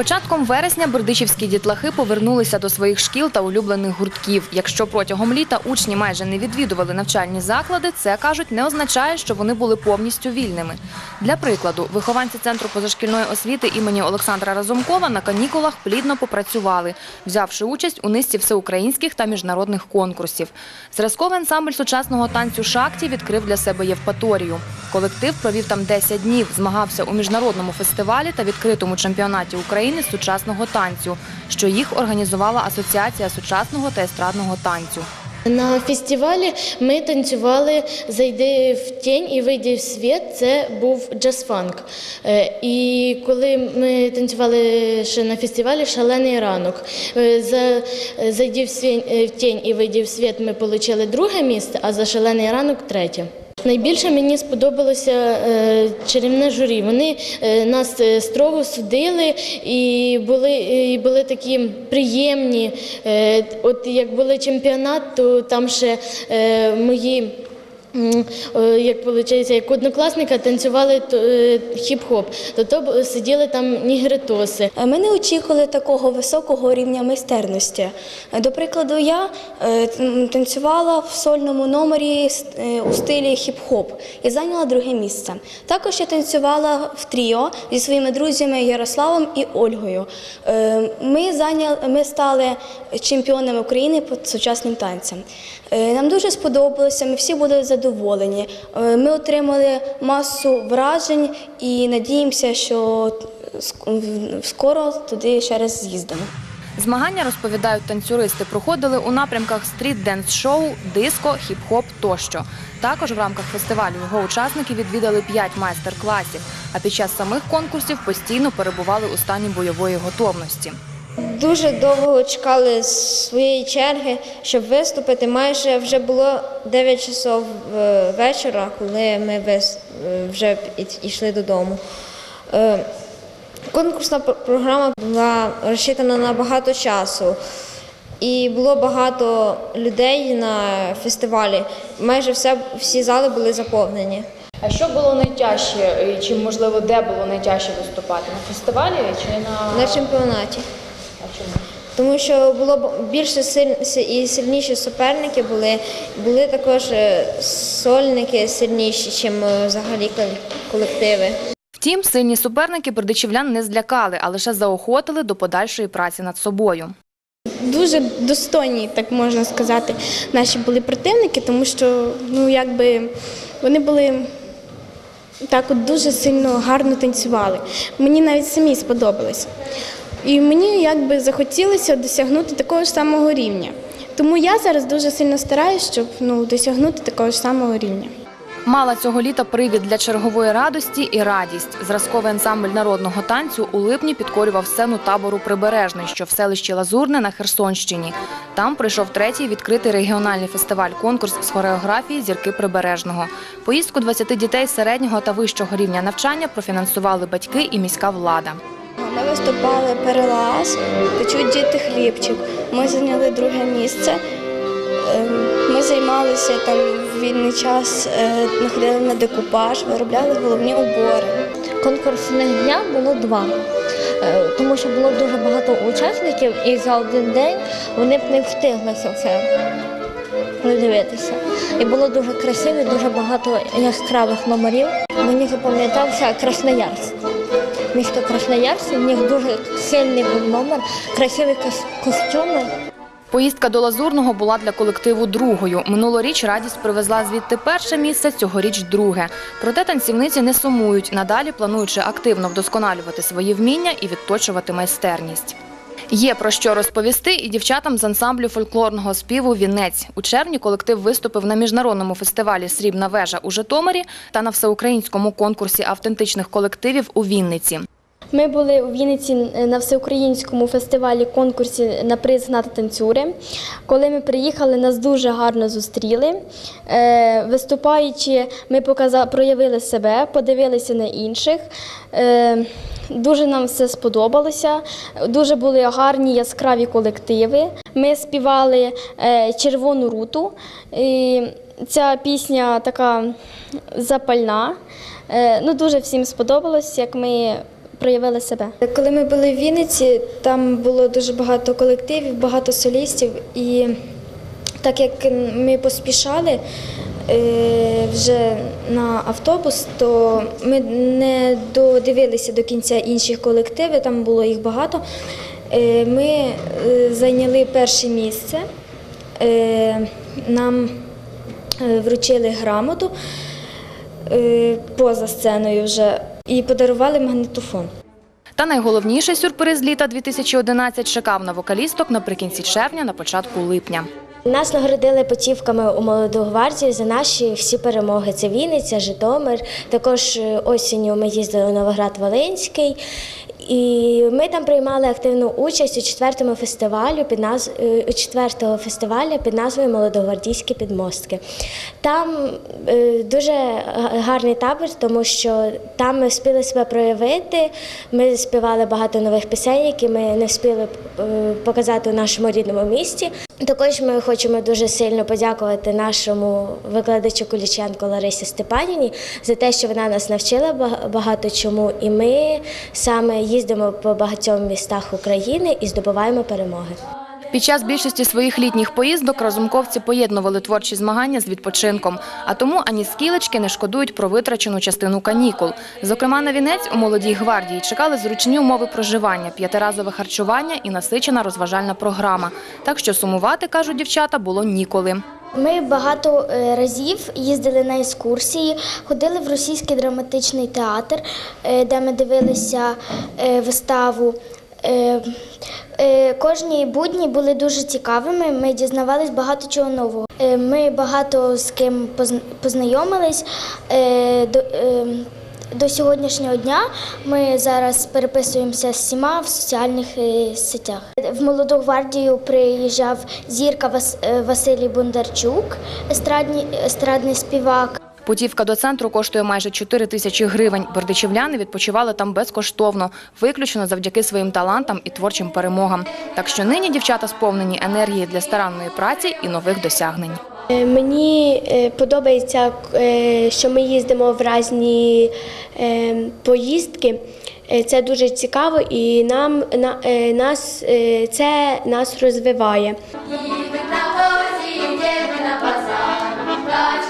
початком вересня бердичівські дітлахи повернулися до своїх шкіл та улюблених гуртків. Якщо протягом літа учні майже не відвідували навчальні заклади, це кажуть не означає, що вони були повністю вільними. Для прикладу, вихованці центру позашкільної освіти імені Олександра Разумкова на канікулах плідно попрацювали, взявши участь у низці всеукраїнських та міжнародних конкурсів. Зразковий ансамбль сучасного танцю Шакті відкрив для себе Євпаторію. Колектив провів там 10 днів, змагався у міжнародному фестивалі та відкритому чемпіонаті України з сучасного танцю, що їх організувала Асоціація сучасного та естрадного танцю. На фестивалі ми танцювали Зайди в тінь і вийди в світ. Це був джаз-фанк. Е, І коли ми танцювали ще на фестивалі Шалений ранок. е, За Зайди е, в тінь і вийди в світ ми отримали друге місце, а за шалений ранок третє. Найбільше мені сподобалося е, чарівне журі. Вони е, нас е, строго судили і були, і були такі приємні. От як були чемпіонат, то там ще мої. Е, Як виходить, як однокласника танцювали е, хіп-хоп, то, то сиділи там нігритоси. Е, Ми не очікували такого високого рівня майстерності. Е, До прикладу, я е, танцювала в сольному номері е, у стилі хіп-хоп і зайняла друге місце. Також я танцювала в тріо зі своїми друзями Ярославом і Ольгою. Е, Ми, зайняли, ми стали чемпіонами України по сучасним танцям. Е, Нам дуже сподобалося, ми всі були задоволені. Е, Ми отримали масу вражень і надіємося, що скоро туди ще раз з'їздимо. Змагання, розповідають танцюристи, проходили у напрямках стріт-денс-шоу, диско, хіп-хоп тощо. Також в рамках фестивалю його учасники відвідали 5 майстер-класів, а під час самих конкурсів постійно перебували у стані бойової готовності. Дуже довго чекали своєї черги, щоб виступити. Майже вже було 9 часов е, вечора, коли ми е, вже йшли додому. Е, Конкурсна програма була розчитана на багато часу. І було багато людей на фестивалі. Майже все, всі зали були заповнені. А що було найтяжче, чи можливо де було найтяжче виступати? На фестивалі чи на, На чемпіонаті. Тому що було б- більше і сильніші суперники були. Були також е, сольники сильніші, ніж взагалі колективи. Втім, сильні суперники бердичівлян не злякали, а лише заохотили до подальшої праці над собою. дуже достойні, так можна сказати, наші були противники, тому що ну якби вони були так от дуже сильно гарно танцювали. Мені навіть самі сподобалось. І мені якби захотілося досягнути такого ж самого рівня. Тому я зараз дуже сильно стараюся, щоб ну, досягнути такого ж самого рівня. Мала цього літа привід для чергової радості і радість. Зразковий ансамбль народного танцю у липні підкорював сцену табору Прибережний, що в селищі Лазурне на Херсонщині. Там прийшов третій відкритий регіональний фестиваль-конкурс з хореографії Зірки Прибережного. Поїздку 20 дітей середнього та вищого рівня навчання профінансували батьки і міська влада. Ми виступали перелаз, печуть діти хлібчик. Ми зайняли друге місце. Ем, Ми займалися там в вільний час, е, находили на декупаж, виробляли головні убори. конкурсних дня було два, Е, тому що було дуже багато учасників, і за один день вони б не встигли це все подивитися. І було дуже красиво, дуже багато яскравих номерів. Мені запам'ятався Красноярськ. Місто Красноярськ, у них дуже сильний був номер, красиві кос- костюми. Поїздка до Лазурного була для колективу другою. Минулоріч радість привезла звідти перше місце, цьогоріч друге. Проте танцівниці не сумують, надалі плануючи активно вдосконалювати свої вміння і відточувати майстерність. Є про що розповісти і дівчатам з ансамблю фольклорного співу Вінець. У червні колектив виступив на міжнародному фестивалі Срібна вежа у Житомирі та на всеукраїнському конкурсі автентичних колективів у Вінниці. Ми були у Вінниці на всеукраїнському фестивалі конкурсі на приз «Гната танцюри. Коли ми приїхали, нас дуже гарно зустріли. Е, Виступаючи, ми проявили себе, подивилися на інших. Е, Дуже нам все сподобалося. Дуже були гарні яскраві колективи. Ми співали е, червону руту. І ця пісня така запальна. Е, Ну, дуже всім сподобалось, як ми проявили себе. Коли ми були в Вінниці, там було дуже багато колективів, багато солістів. І так як ми поспішали е, вже на автобус, то ми не додивилися до кінця інших колективів, там було їх багато. Е, Ми е, зайняли перше місце. Нам вручили грамоту поза сценою вже і подарували магнітофон. Та найголовніший сюрприз літа 2011 чекав на вокалісток наприкінці червня, на початку липня. Нас нагородили путівками у молоду гвардію за наші всі перемоги. Це Вінниця, Житомир. Також е, осінню ми їздили у Новоград-Волинський. І ми там приймали активну участь у четвертому фестивалю під наз... е, у четвертого фестивалю під назвою Молодогвардійські підмостки. Там е, дуже гарний табір, тому що там ми встигли себе проявити. Ми співали багато нових пісень, які ми не встигли е, показати у нашому рідному місті. Також ми хочемо дуже сильно подякувати нашому викладачу Куліченко Ларисі Степанівні за те, що вона нас навчила бага- багато чому, і ми саме їздимо по багатьом містах України і здобуваємо перемоги. Під час більшості своїх літніх поїздок розумковці поєднували творчі змагання з відпочинком, а тому ані скілечки не шкодують про витрачену частину канікул. Зокрема, на вінець у молодій гвардії чекали зручні умови проживання, п'ятиразове харчування і насичена розважальна програма. Так що сумувати, кажуть дівчата, було ніколи. Ми багато е, разів їздили на екскурсії, ходили в російський драматичний театр, е, де ми дивилися е, виставу. Е, Кожні будні були дуже цікавими. Ми дізнавались багато чого нового. Е, Ми багато з ким познайомились. Е, До, сьогоднішнього дня ми зараз переписуємося з всіма в соціальних сетях. В молоду гвардію приїжджав зірка Василій Бондарчук, естрадний співак. Путівка до центру коштує майже 4 тисячі гривень. Бердичівляни відпочивали там безкоштовно, виключно завдяки своїм талантам і творчим перемогам. Так що нині дівчата сповнені енергії для старанної праці і нових досягнень. Е, Мені е, подобається, е, що ми їздимо в різні поїздки. Це дуже цікаво і нам на- нас це нас розвиває. на